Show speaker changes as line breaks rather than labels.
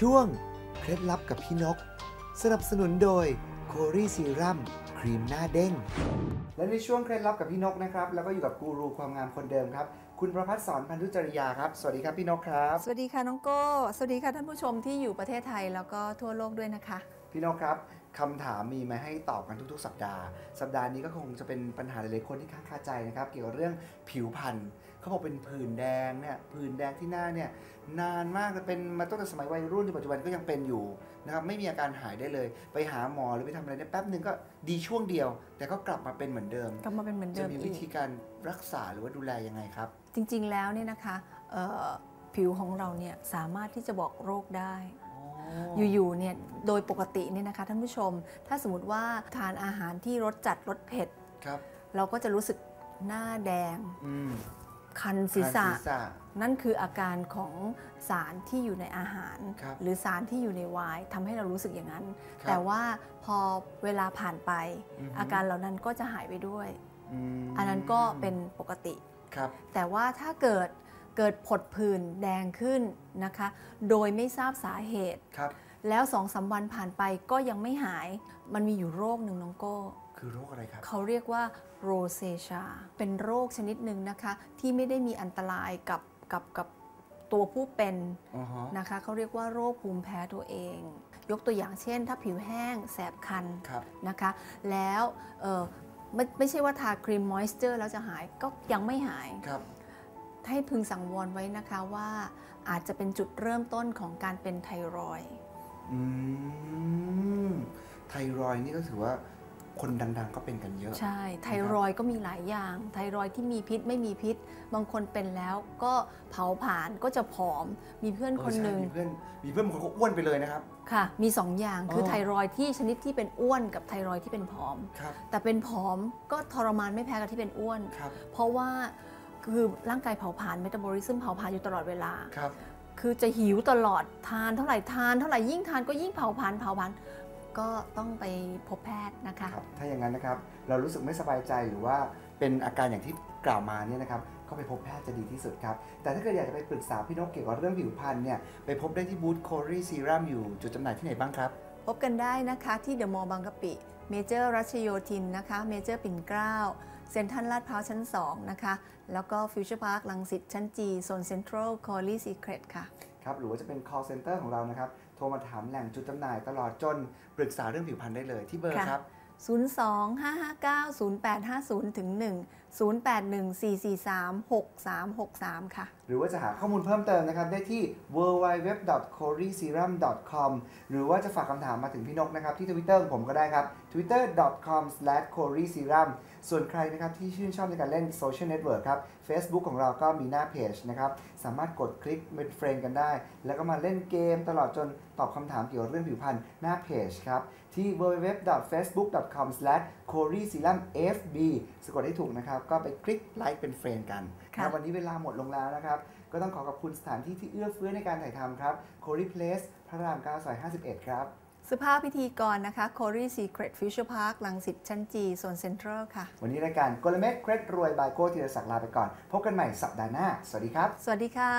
ช่วง เคล็ดลับกับพี่นก สนับสนุนโดยโครีซีรัมครีมหน้าเด้ง และในช่วงเคล็ดลับกับพี่นกนะครับ แล้วก็อยู่กับกูรูความงามคนเดิมครับ คุณประพัฒน์สอนพันธุจริยาครับ สวัสดีครับพี่นกครับ
สวัสดีค่ะน้องโก้ สวัสดีค่ะท่านผู้ชมที่อยู่ประเทศไทยแล้วก็ทั่วโลกด้วยนะคะ
พี่นกครับ คำถามมีมาให้ตอบกันทุกๆ สัปดาห์ สัปดาห์นี้ก็คงจะเป็นปัญหาหลายๆคนที่ค้างคาใจนะครับ เกี่ยวกับเรื่องผิวพรรณเขาบอกเป็นผื่นแดงเนี่ยผื่นแดงที่หน้าเนี่ยนานมากเลยเป็นมาตั้งแต่สมัยวัยรุ่นจนปัจจุบันก็ยังเป็นอยู่นะครับไม่มีอาการหายได้เลย ไปหาหมอหรือไปทำอะไรเนี่ยแป๊บหนึ่งก็ดีช่วงเดียว แต่ก็กลับมาเป็นเหมือนเดิม
กลับมาเป็นเหมือนเดิ
จะ
ม
มี
อี
วิ
ก
ธีการรักษาหรือว่าดูแลยังไงครับ
จริงๆแล้วเนี่ยนะคะเอ่อผิวของเราเนี่ยสามารถที่จะบอกโรคได้ อยู่ๆเนี่ยโดยปกติเนี่ยนะคะท่านผู้ชม ถ้าสมมติว่าทานอาหารที่รสจัดรสเผ็ด
ครับ
เราก็จะรู้สึกหน้าแดง
อืม
คันศีรษะ
ทานศีรษะ
นั่นคืออาการของสารที่อยู่ในอาหาร
ครับ
หรือสารที่อยู่ในไวน์ทำให้เรารู้สึกอย่างนั้น
ครับ
แต่ว่าพอเวลาผ่านไป
อือฮึ
อาการเหล่านั้นก็จะหายไปด้วย
ม
อันนั้นก็เป็นปกติ
ครับ
แต่ว่าถ้าเกิด เกิดผดผื่นแดงขึ้นนะคะ โดยไม่ทราบสาเหตุ
ครับ
แล้วสองสาวันผ่านไปก็ยังไม่หาย มันมีอยู่โรคหนึ่งน้องโก้
คือโรคอะไรครับ
เขาเรียกว่าโรเซชา เป็นโรคชนิดหนึ่งนะคะ ที่ไม่ได้มีอันตรายกับกับกับตัวผู้เป็น
อ๋อฮะ
นะคะ เขาเรียกว่าโรคภูมิแพ้ตัวเอง ยกตัวอย่างเช่น ถ้าผิวแห้งแสบคัน
ครับ
นะคะ แล้วเอ่อไม่ไม่ใช่ว่าทาครีมมอยส์เจอร์แล้วจะหายก็ยังไม่หาย
ครับ
ให้พึงสังวรไว้นะคะว่าอาจจะเป็นจุดเริ่มต้นของการเป็นไทรอยด์
อืมไทรอยด์นี่ก็ถือว่าคนดังๆก็เป็นกันเยอะ
ใช่ ไทรอยด์ก็มีหลายอย่าง ไทรอยด์ที่มีพิษไม่มีพิษ บางคนเป็นแล้วก็เผาผลาญก็จะผอม มีเพื่อน
เออ
คน
ใช่
หนึ่ง
มีเพื่อนมีเพื่อนบางคนก็อ้วนไปเลยนะครับ
ค่ะ มีสองอย่างคือ
อ
ไทรอยด์ที่ชนิดที่เป็นอ้วนกับไทรอยด์ที่เป็นผอม
ครับ
แต่เป็นผอมก็ทรมานไม่แพ้กับที่เป็นอ้วน
ครับ
เพราะว่า คือร่างกายเผาผลาญเมตาบอลิซึมเผาผลาญอยู่ตลอดเวลา
ครับ
คือจะหิวตลอดทานเท่าไหร่ทานเท่าไหร่ยิ่งทานก็ยิ่งเผาผลาญเผาผลาญก็ต้องไปพบแพทย์นะคะ
ครับถ้าอย่างนั้นนะครับเรารู้สึกไม่สบายใจหรือว่าเป็นอาการอย่างที่กล่าวมาเนี่ยนะครับก็ไปพบแพทย์จะดีที่สุดครับ แต่ถ้าเกิดอยากจะไปปรึกษาพี่นกเกี่ยวกับเรื่องผิวพรรณเนี่ยไปพบได้ที่บูธโครีซีรัมอยู่จุดจำหน่ายที่ไหนบ้างครับ
พบกันได้นะคะที่เดอะมอลล์บางกะปิเมเจอร์รัชโยธินนะคะเมเจอร์ปิ่นเกล้า เซ็นทรัลลาดพร้าวชั้น 2 นะคะ แล้วก็ฟิวเจอร์พาร์คลังสิตชั้นจีโซนเซ็นทรัลคอลี่ซีเครตค่ะ
ครับหรือว่าจะเป็น call center ของเรานะครับ โทรมาถามแหล่งจุดจำหน่ายตลอดจนปรึกษาเรื่องผิวพรรณได้เลยที่เบอร์
ค่ะ
ครับ
02-559-0850ถึง1 0814436363 ค่ะ
หรือว่าจะหาข้อมูลเพิ่มเติมนะครับ ได้ที่ www.coriserum.com หรือว่าจะฝากคำถามมาถึงพี่นกนะครับ ที่ Twitter ของผมก็ได้ครับ twitter.com/coriserum ส่วนใครนะครับที่ชื่นชอบในการเล่นโซเชียลเน็ตเวิร์กครับ Facebook ของเราก็มีหน้าเพจนะครับ สามารถกดคลิกเป็นเฟรนด์กันได้ แล้วก็มาเล่นเกมตลอดจนตอบคำถามเกี่ยวกับเรื่องผิวพรรณหน้าเพจครับ ที่ www.facebook.com/coriserumfb สะกดให้ถูกนะครับก็ไปคลิกไลค์เป็นเฟรนด์กัน
ค่ะ
นะวันนี้เวลาหมดลงแล้วนะครับ ก็ต้องขอขอบคุณสถานที่ที่เอื้อเฟื้อในการถ่ายทำครับ c o r y Place พระราม9ซอย51 ครับ
สุภาพพิธีกรนะคะ c o r y Secret Future Park ลังสิตชั้นจีโซนเซ็นทรัลค่ะ
วันนี้รายการกลเม็ดเคล็ดรวยบายโก้ธีรศักดิ์ลาไปก่อน พบกันใหม่สัปดาห์หน้า สวัสดีครับ
สวัสดีค่ะ